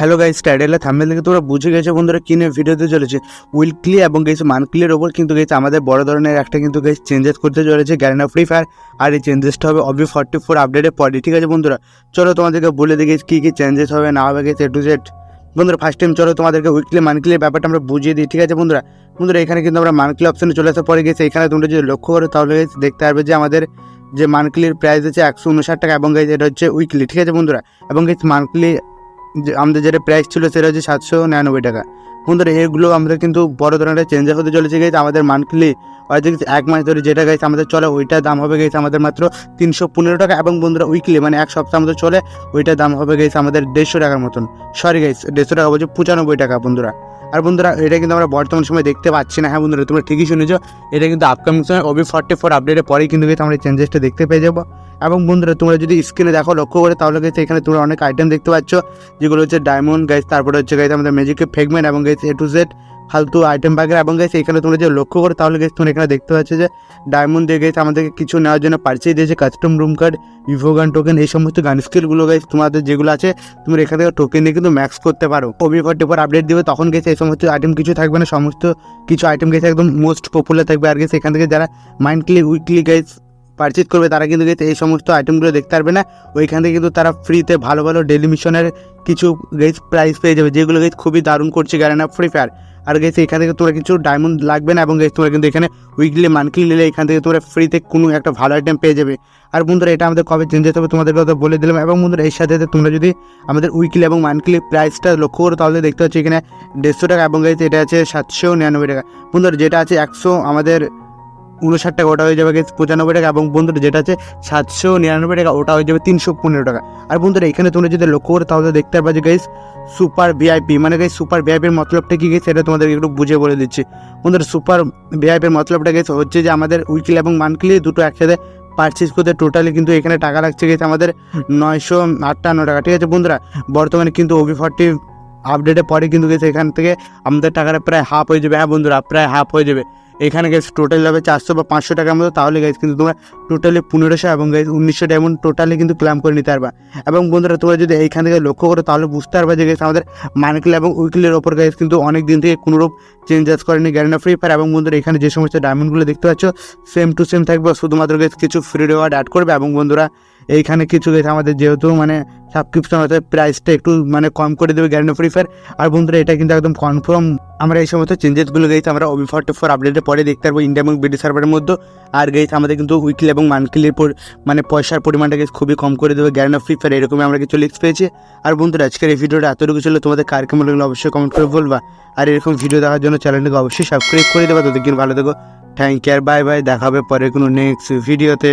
Hello guys টাইটেলে thumbnail থেকে তোমরা বুঝে গেছো বন্ধুরা কিনে ভিডিওতে চলেছে। উইকলি এবং গেছে মান্থলির ওপর কিন্তু গেছে আমাদের বড় ধরনের একটা কিন্তু গেছে চেঞ্জেস করতে চলেছে গ্যারেনা ফ্রি ফায়ার আর এই চেঞ্জেসটা হবে অবি ফর্টি ফোর আপডেটের পরে, ঠিক আছে বন্ধুরা? চলো তোমাদেরকে বলে দেখি কী কী চেঞ্জেস হবে, না হবে গেছে টু জেড বন্ধুরা ফার্স্ট টাইম চলো তোমাদেরকে উইকলি মান্থলির ব্যাপারটা আমরা বুঝিয়ে দিই, ঠিক আছে বন্ধুরা? বন্ধুরা, এখানে কিন্তু আমরা মান্থলি অপশনে চলে আসার পরে গেছে এখানে তোমরা যদি লক্ষ্য করো তাহলে দেখতে পারবে যে আমাদের যে মান্থলির প্রাইস আছে একশো উনষাট টাকা এবং এটা হচ্ছে উইকলি ঠিক আছে বন্ধুরা? এবং গেছে মান্থলি আমাদের যেটা প্রাইস ছিল সেটা হচ্ছে সাতশো নিরানব্বই টাকা। বন্ধুরা, এগুলো আমাদের কিন্তু বড় ধরনের চেঞ্জ হতে চলেছে গেছে আমাদের মান্থলি হয়তো কিছু এক মাস ধরে যেটা গেছে আমাদের চলে ওইটার দাম হবে গেছে আমাদের মাত্র তিনশো পনেরো টাকা। এবং বন্ধুরা উইকলি মানে এক সপ্তাহ আমাদের চলে ওইটার দাম হবে গেছে আমাদের দেড়শো টাকার মতন। সরি গাইস দেড়শো টাকা বলছে পঁচানব্বই টাকা বন্ধুরা। আর বন্ধুরা, এটা কিন্তু আমরা বর্তমান সময় দেখতে পাচ্ছি না। হ্যাঁ বন্ধুরা, তোমরা ঠিকই শুনেছো, এটা কিন্তু আপকামিং সময় ওবি ফর্টি ফোর আপডেটের পরেই কিন্তু গেছে আমরা চেঞ্জেসটা দেখতে পেয়ে যাব। এবং বন্ধুরা, তোমরা যদি স্ক্রিনে দেখো, লক্ষ্য করে, তাহলে গেছে এখানে তোমরা অনেক আইটেম দেখতে পাচ্ছ, যেগুলো হচ্ছে ডায়মন্ড গাইস তারপরে হচ্ছে গাইছে আমাদের ম্যাজিকের ফেগমেন্ট এবং গাইছে এ টু জেড ফালতু আইটেম বাগেরা এবং গাইছে এখানে তোমরা যে লক্ষ্য করো, তাহলে গেছে তোমরা এখানে দেখতে পাচ্ছ যে ডায়মন্ড দিয়ে গেছে আমাদেরকে কিছু নেওয়ার জন্য পার্চেস দিয়েছে custom room card evo gun token এই সমস্ত গান স্কিলগুলো গাইছে তোমাদের যেগুলো আছে, তোমরা এখান থেকে টোকেন দিয়ে কিন্তু ম্যাক্স করতে পারো। ওবি ফর্টি ফোর আপডেট দিবে, তখন গেছে এই সমস্ত আইটেম কিছু থাকবে না, সমস্ত কিছু আইটেম গেছে একদম মোস্ট পপুলার থাকবে। আর গেছে এখান থেকে যারা মাইন্ডলি উইকলি গাইজ পারচেজ করবে, তারা কিন্তু এই সমস্ত আইটেমগুলো দেখতে পারবে না। ওইখান থেকে কিন্তু তারা ফ্রিতে ভালো ভালো ডেলি মিশনের কিছু গেজ প্রাইস পেয়ে যাবে, যেগুলো গেছে খুবই দারুণ করছে গ্যারেনা ফ্রি ফায়ার আর গেছে এখান থেকে তোমরা কিছু ডায়মন্ড লাগবে না এবং গেছে তোমরা কিন্তু এখানে উইকলি মান্থলি নিলে এখান থেকে তোমরা ফ্রিতে কোনো একটা ভালো আইটেম পেয়ে যাবে। আর বন্ধুরা, এটা আমাদের কবে চেঞ্জ হবে তোমাদের কথা বলে দিলাম এবং বন্ধুরা, এর সাথে তোমরা যদি আমাদের উইকলি এবং মান্থলি প্রাইসটা লক্ষ্য করো, তাহলে দেখতে পাচ্ছি এখানে দেড়শো টাকা এবং গেছে এটা আছে সাতশো নিরানব্বই টাকা। বন্ধুরা, যেটা আছে একশো আমাদের উনষাট টাকা ওটা হয়ে যাবে পঁচানব্বই টাকা এবং বন্ধুরা যেটা আছে সাতশো নিরানব্বই টাকা, ওটা হয়ে যাবে তিনশো পনেরো টাকা। আর বন্ধুরা এখানে তোমরা যদি লক্ষ্য করো তাহলে দেখতে পারবে যে গাইস সুপার ভিআইপি মানে গাইস সুপার ভিআইপির মতলবটা কী গেছে সেটা তোমাদের একটু বুঝে বলে দিচ্ছি। বন্ধুরা সুপার ভিআইপির মতলবটা গেছে হচ্ছে যে আমাদের উইকলি এবং মান্থলি দুটো একসাথে পারচেজ করতে টোটালি কিন্তু এখানে টাকা লাগছে গেছে আমাদের নয়শো আটান্ন টাকা, ঠিক আছে বন্ধুরা? বর্তমানে কিন্তু ওবি ফর্টি আপডেটের পরে কিন্তু গেছে এখান থেকে আমাদের টাকাটা প্রায় হাফ হয়ে যাবে। হ্যাঁ বন্ধুরা, প্রায় হাফ হয়ে যাবে। এখানে গেছে টোটাল যাবে চারশো বা পাঁচশো টাকার মতো। তাহলে গেছে কিন্তু তোমরা টোটালি পনেরোশো এবং গেছে উনিশশো ডায়মন্ড টোটালি কিন্তু ক্লাম করে নিতে পারবা। এবং বন্ধুরা, তোমরা যদি এইখান থেকে লক্ষ্য করো, তাহলে বুঝতে পারবে যে গেছে আমাদের মানিকলি এবং উইকলির ওপর গেছে কিন্তু অনেক দিন থেকে কোনোরূপ চেঞ্জেস করেনি। গ্যারেনা ফ্রি ফায়ার এবং বন্ধুরা, এখানে যে সমস্ত ডায়মন্ডগুলো দেখতে পাচ্ছ সেম টু সেম থাকবে। শুধুমাত্র গেছে কিছু ফ্রি রিওয়ার্ড অ্যাড করবে। এবং বন্ধুরা এইখানে কিছু গেছে, আমাদের যেহেতু মানে সাবস্ক্রিপশন হতে প্রাইসটা একটু মানে কম করে দেবে গ্যারেন্টি ফ্রি ফায়ার আর বন্ধুরা, এটা কিন্তু একদম কনফার্ম আমরা এই সমস্ত চেঞ্জেসগুলো গেছে, আমরা ওবি ফর্টি ফোর আপডেটের পরে দেখতে পারব ইন্ডিয়া এবং বিডি সার্ভারের মধ্যে। আর গেছে আমাদের কিন্তু উইকলি এবং মান্থলির মানে পয়সার পরিমাণটা গেছে খুবই কম করে দেবে গ্যারেন্টি ফ্রি ফায়ার এরকমই আমরা কিছু লিক্স পেয়েছি। আর বন্ধুরা, আজকের এই ভিডিওটা এতটুকু ছিল। তোমাদের কার কেমন লাগল অবশ্যই কমেন্ট করে বলবা। আর এরকম ভিডিও দেখার জন্য চ্যানেলটাকে অবশ্যই সাবস্ক্রাইব করে দেবা। তোদের ভালো থেকো। থ্যাংক ইউ আর বাই বাই দেখা হবে পরে কোনো নেক্সট ভিডিওতে